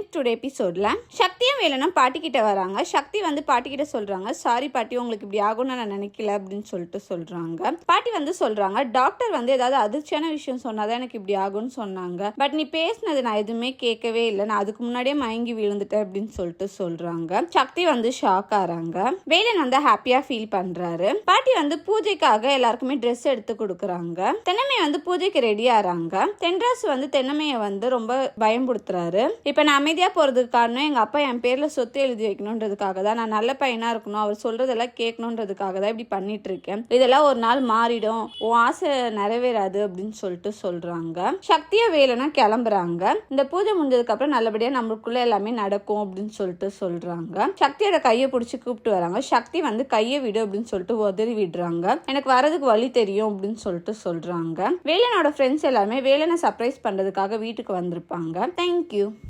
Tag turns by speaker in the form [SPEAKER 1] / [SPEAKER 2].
[SPEAKER 1] இன் today எபிசோடில் சக்தியும் வேலனும் பாட்டிக்கிட்ட வராங்க. சக்தி வந்து பாட்டிக்கிட்ட சொல்கிறாங்க சாரி பாட்டி உங்களுக்கு இப்படி ஆகும்னு நான் நினைக்கல அப்படின்னு சொல்லிட்டு சொல்கிறாங்க பாட்டி வந்து சொல்கிறாங்க டாக்டர் வந்து ஏதாவது அதிர்ச்சியான விஷயம் சொன்னாதான் எனக்கு இப்படி ஆகும்னு சொன்னாங்க. பட் நீ பேசினது நான் எதுவுமே கேட்கவே இல்லை. நான் அதுக்கு முன்னாடியே மயங்கி விழுந்துட்டேன் அப்படின்னு சொல்லிட்டு சொல்கிறாங்க சக்தி வந்து ஷாக் ஆகிறாங்க வேலன் வந்து ஹாப்பியாக ஃபீல் பண்ணுறாரு பாட்டி வந்து பூஜைக்காக எல்லாருக்குமே ட்ரெஸ் எடுத்து கொடுக்குறாங்க. தென்னமையை வந்து பூஜைக்கு ரெடி ஆகிறாங்க தென்ராசு வந்து தென்னமையை வந்து ரொம்ப பயம்படுத்துறாரு இப்போ நான் அமைதியாக போறதுக்கு காரணம் எங்கள் அப்பா என் பேரில் சொத்து எழுதி வைக்கணுன்றதுக்காக தான். நான் நல்ல பையனாக இருக்கணும். அவர் சொல்கிறதெல்லாம் கேட்கணுன்றதுக்காக தான் இப்படி பண்ணிட்டு இருக்கேன் இதெல்லாம் ஒரு நாள் மாறிடும். உன் ஆசை நிறைவேறாது அப்படின்னு சொல்லிட்டு சொல்கிறாங்க சக்தியாக வேலைனா கிளம்புறாங்க. இந்த பூஜை முடிஞ்சதுக்கப்புறம் நல்லபடியாக நம்மளுக்குள்ளே எல்லாமே நடக்கும் அப்படின்னு சொல்லிட்டு சொல்கிறாங்க சக்தியோட கையை பிடிச்சி கூப்பிட்டு வராங்க. சக்தி வந்து கையை விடு அப்படின்னு சொல்லிட்டு உதறி விடுறாங்க. எனக்கு வரதுக்கு வழி தெரியும் அப்படின்னு சொல்லிட்டு சொல்கிறாங்க வேலனோட ஃப்ரெண்ட்ஸ் எல்லாருமே வேலனை சர்ப்ரைஸ் பண்ணுறதுக்காக வீட்டுக்கு வந்திருப்பாங்க. தேங்க்யூ